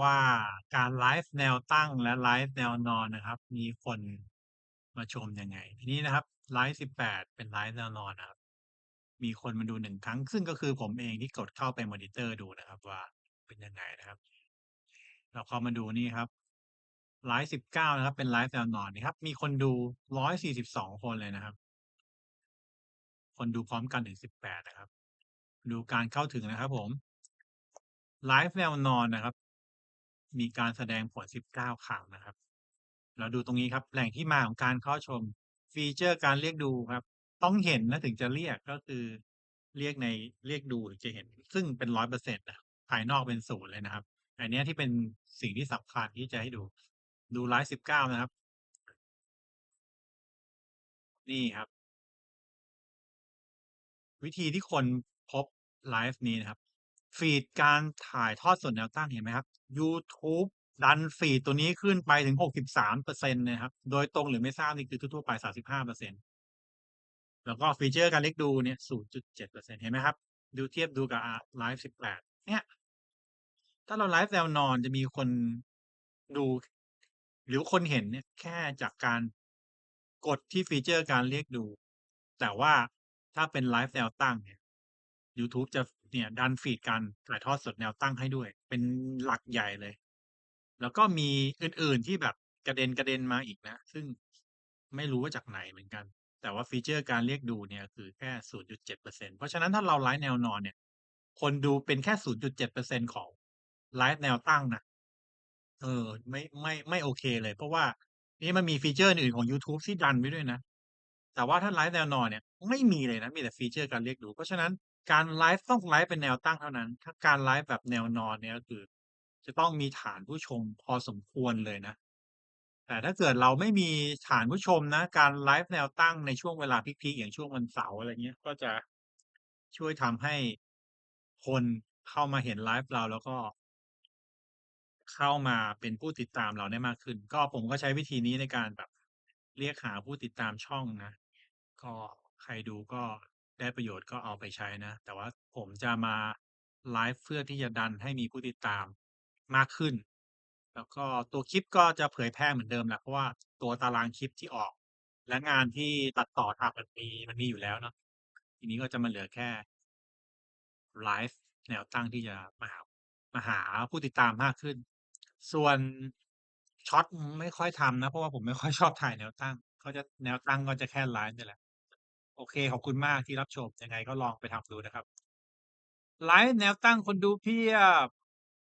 ว่าการไลฟ์แนวตั้งและไลฟ์แนวนอนนะครับ มีคนมาชมยังไง ทีนี้นะครับไลฟ์18เป็นไลฟ์แนวนอนนะครับ มีคนมาดู1ครั้ง ซึ่งก็คือผมเองที่กดเข้าไปมอนิเตอร์ดูนะครับ ว่าเป็นยังไงนะครับ เราเข้ามาดูนี่ครับไลฟ์19นะครับ เป็นไลฟ์แนวนอนนะครับ มีคนดู142คนเลยนะครับ คนดูพร้อมกันถึง18นะครับ ดูการเข้าถึงนะครับ ผมไลฟ์แนวนอนนะครับ มีการแสดงผล 19ครั้งนะครับ เราดูตรงนี้ครับ แหล่งที่มาของการเข้าชม ฟีเชอร์การเรียกดูครับ ต้องเห็นนะถึงจะเรียกก็คือเรียกในเรียกดูถึงจะเห็น ซึ่งเป็น100%นต์นะภายนอกเป็น0เลยนะครับ อันนี้ที่เป็นสิ่งที่สำคัญที่จะให้ดู ดูไลฟ์19นะครับ นี่ครับ วิธีที่คนพบไลฟ์นี้นะครับ ฟีดการถ่ายทอดสดแนวตั้งเห็นไหมครับยูทูบดันฟีดตัวนี้ขึ้นไปถึง 63%นะครับ โดยตรงหรือไม่ทราบนี่คือทั่วๆไป 35%แล้วก็ฟีเชอร์การเรียกดูเนี่ย 0.7%เห็นไหมครับ ดูเทียบดูกับไลฟ์ 18 เนี่ย ถ้าเราไลฟ์แนวนอนจะมีคนดู หรือคนเห็นเนี่ยแค่จากการกดที่ฟีเชอร์การเรียกดู แต่ว่าถ้าเป็นไลฟ์แนวตั้งเนี่ยยูทูบจะ เนี่ยดันฟีดการถ่ายทอดสดแนวตั้งให้ด้วย เป็นหลักใหญ่เลย แล้วก็มีอื่นๆที่แบบกระเด็นๆมาอีกนะ ซึ่งไม่รู้ว่าจากไหนเหมือนกัน แต่ว่าฟีเชอร์การเรียกดูเนี่ยคือแค่ 0.7%เพราะฉะนั้นถ้าเราไลฟ์แนวนอนเนี่ย คนดูเป็นแค่ 0.7%ของไลฟ์แนวตั้งนะเออ ไม่ไม่ไม่โอเคเลย เพราะว่านี่มันมีฟีเชอร์อื่นๆของยูทูบที่ดันไว้ด้วยนะ แต่ว่าถ้าไลฟ์แนวนอนเนี่ย ไม่มีเลยนะ มีแต่ฟีเชอร์การเรียกดู เพราะฉะนั้น การไลฟ์ต้องไลฟ์เป็นแนวตั้งเท่านั้น ถ้าการไลฟ์แบบแนวนอนเนี่ยก็คือ จะต้องมีฐานผู้ชมพอสมควรเลยนะ แต่ถ้าเกิดเราไม่มีฐานผู้ชมนะ การไลฟ์แนวตั้งในช่วงเวลาพีกๆอย่างช่วงวันเสาร์อะไรเงี้ย ก็จะช่วยทำให้คนเข้ามาเห็นไลฟ์เราแล้วก็ เข้ามาเป็นผู้ติดตามเราได้มากขึ้น ก็ผมก็ใช้วิธีนี้ในการแบบเรียกหาผู้ติดตามช่องนะ ก็ใครดูก็ ได้ประโยชน์ก็เอาไปใช้นะ แต่ว่าผมจะมาไลฟ์เพื่อที่จะดันให้มีผู้ติดตามมากขึ้น แล้วก็ตัวคลิปก็จะเผยแพร่เหมือนเดิมแหละเพราะว่าตัวตารางคลิปที่ออก และงานที่ตัดต่อทำมันมีมันมีอยู่แล้วเนาะทีนี้ก็จะมาเหลือแค่ไลฟ์แนวตั้งที่จะมาหามาหาผู้ติดตามมากขึ้น ส่วนช็อตไม่ค่อยทำนะ เพราะว่าผมไม่ค่อยชอบถ่ายแนวตั้งก็จะแนวตั้งก็จะแค่ไลฟ์นี่แหละ โอเค ขอบคุณมากที่รับชม ยังไงก็ลองไปทำดูนะครับ ไลฟ์แนวตั้งคนดูเพียบ